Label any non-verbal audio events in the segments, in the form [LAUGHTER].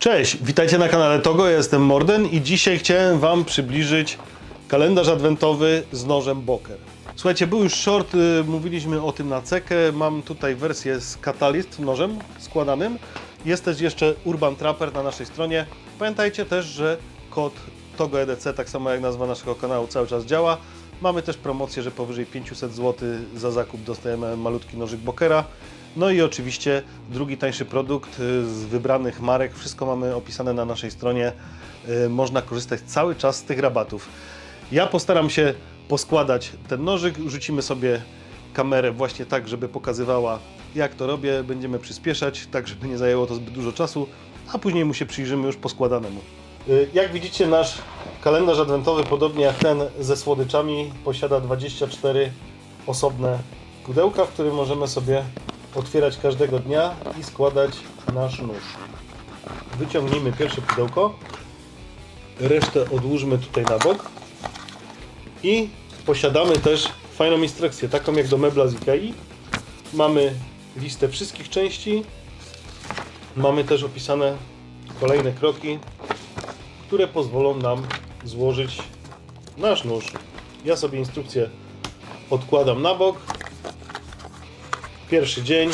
Cześć, witajcie na kanale Togo, ja jestem Morden i dzisiaj chciałem Wam przybliżyć kalendarz adwentowy z nożem Boker. Słuchajcie, był już short, y, mówiliśmy o tym na cekę, mam tutaj wersję z Catalyst nożem składanym. Jest też jeszcze Urban Trapper na naszej stronie. Pamiętajcie też, że kod Togo EDC, tak samo jak nazwa naszego kanału, cały czas działa. Mamy też promocję, że powyżej 500 zł za zakup dostajemy malutki nożyk Bokera. No i oczywiście drugi tańszy produkt y, z wybranych marek. Wszystko mamy opisane na naszej stronie. Y, Można korzystać cały czas z tych rabatów. Ja postaram się poskładać ten nożyk. Rzucimy sobie kamerę właśnie tak, żeby pokazywała jak to robię. Będziemy przyspieszać, tak żeby nie zajęło to zbyt dużo czasu, a później mu się przyjrzymy już poskładanemu. Y, Jak widzicie nasz kalendarz adwentowy, podobnie jak ten ze słodyczami, posiada 24 osobne pudełka, w którym możemy sobie otwierać każdego dnia i składać nasz nóż. Wyciągnijmy pierwsze pudełko, resztę odłóżmy tutaj na bok i posiadamy też fajną instrukcję, taką jak do mebla z. Mamy listę wszystkich części, mamy też opisane kolejne kroki, które pozwolą nam złożyć nasz nóż. Ja sobie instrukcję odkładam na bok. Pierwszy dzień.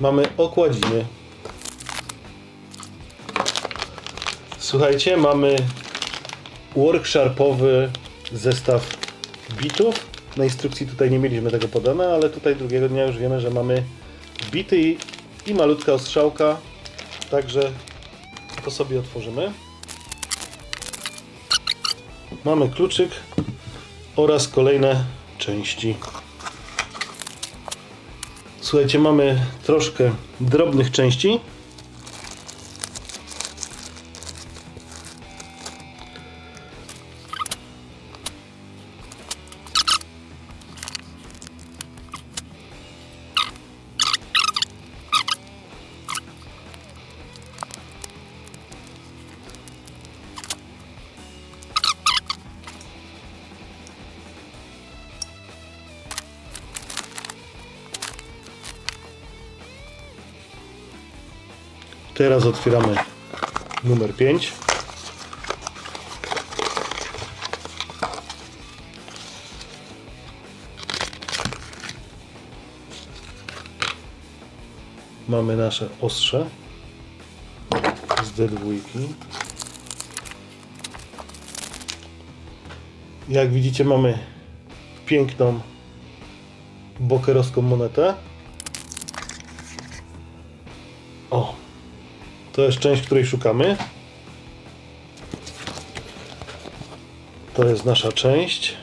Mamy okładziny. Słuchajcie, mamy workshopowy zestaw bitów. Na instrukcji tutaj nie mieliśmy tego podane, ale tutaj drugiego dnia już wiemy, że mamy bity i, i malutka ostrzałka. Także to sobie otworzymy. Mamy kluczyk oraz kolejne części. Słuchajcie, mamy troszkę drobnych części. Teraz otwieramy numer 5. Mamy nasze ostrze z D2. Jak widzicie mamy piękną bokerowską monetę. O, to jest część, której szukamy. To jest nasza część.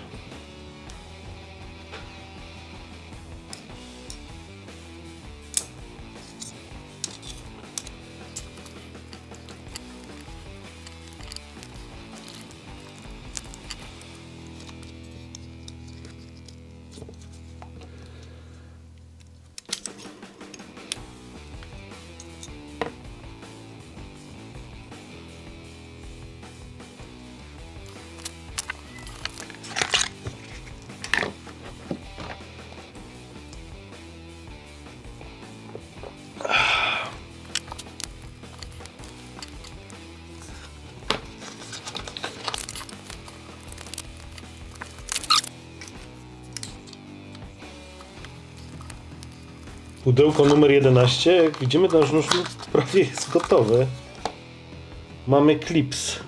Pudełko numer 11. Jak widzimy, nasz nóż prawie jest gotowy. Mamy klips.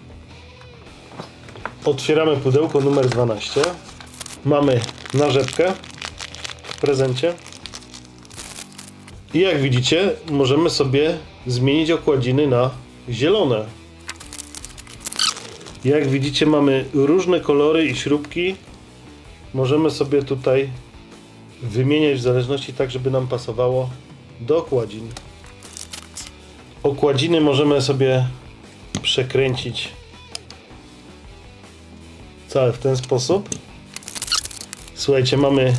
Otwieramy pudełko numer 12. Mamy narzepkę w prezencie. I jak widzicie, możemy sobie zmienić okładziny na zielone. Jak widzicie, mamy różne kolory i śrubki. Możemy sobie tutaj wymieniać w zależności tak, żeby nam pasowało do okładzin. Okładziny możemy sobie przekręcić całe w ten sposób. Słuchajcie, mamy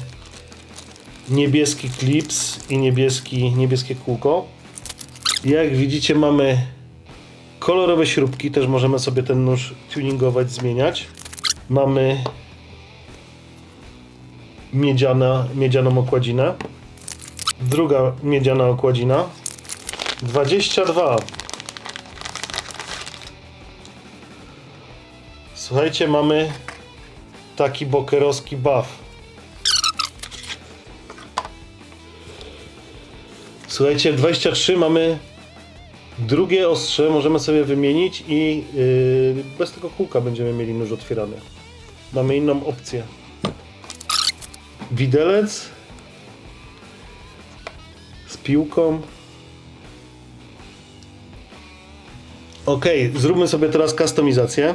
niebieski klips i niebieski, niebieskie kółko. Jak widzicie mamy kolorowe śrubki, też możemy sobie ten nóż tuningować, zmieniać. Mamy miedziana, miedzianą okładzinę. Druga miedziana okładzina. 22. Słuchajcie, mamy taki bokerowski buff. Słuchajcie, 23 mamy drugie ostrze, możemy sobie wymienić i yy, bez tego kółka będziemy mieli nóż otwierany. Mamy inną opcję. Widelec z piłką. Ok, zróbmy sobie teraz kustomizację.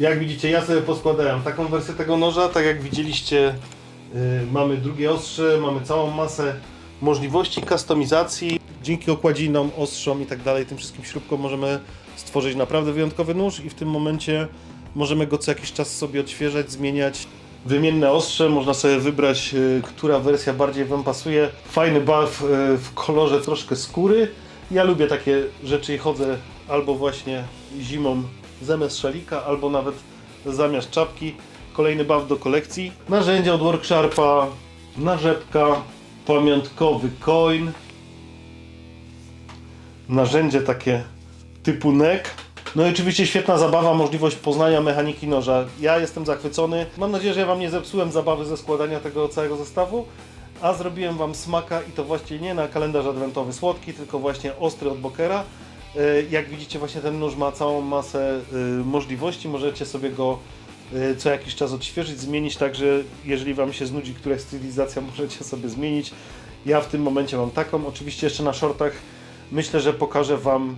Jak widzicie, ja sobie poskładałem taką wersję tego noża, tak jak widzieliście, yy, mamy drugie ostrze, mamy całą masę możliwości kustomizacji. Dzięki okładzinom, ostrzom i tak dalej, tym wszystkim śrubkom możemy stworzyć naprawdę wyjątkowy nóż i w tym momencie możemy go co jakiś czas sobie odświeżać, zmieniać. Wymienne ostrze, można sobie wybrać, yy, która wersja bardziej Wam pasuje. Fajny buff yy, w kolorze troszkę skóry. Ja lubię takie rzeczy i chodzę albo właśnie zimą zamiast szalika, albo nawet zamiast czapki. Kolejny buff do kolekcji. Narzędzia od Worksharpa, narzepka, pamiątkowy coin, narzędzie takie typu neck. No i oczywiście świetna zabawa, możliwość poznania mechaniki noża. Ja jestem zachwycony. Mam nadzieję, że ja Wam nie zepsułem zabawy ze składania tego całego zestawu, a zrobiłem Wam smaka i to właśnie nie na kalendarz adwentowy słodki, tylko właśnie ostry od Bokera. E, Jak widzicie właśnie ten nóż ma całą masę e, możliwości, możecie sobie go e, co jakiś czas odświeżyć, zmienić, także jeżeli Wam się znudzi któraś stylizacja, [LAUGHS] możecie sobie zmienić. Ja w tym momencie mam taką, oczywiście jeszcze na shortach myślę, że pokażę Wam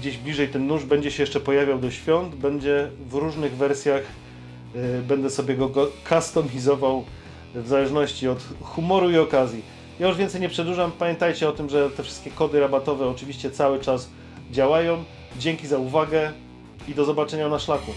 gdzieś bliżej ten nóż, będzie się jeszcze pojawiał do świąt, będzie w różnych wersjach, będę sobie go customizował w zależności od humoru i okazji. Ja już więcej nie przedłużam, pamiętajcie o tym, że te wszystkie kody rabatowe oczywiście cały czas działają. Dzięki za uwagę i do zobaczenia na szlaku.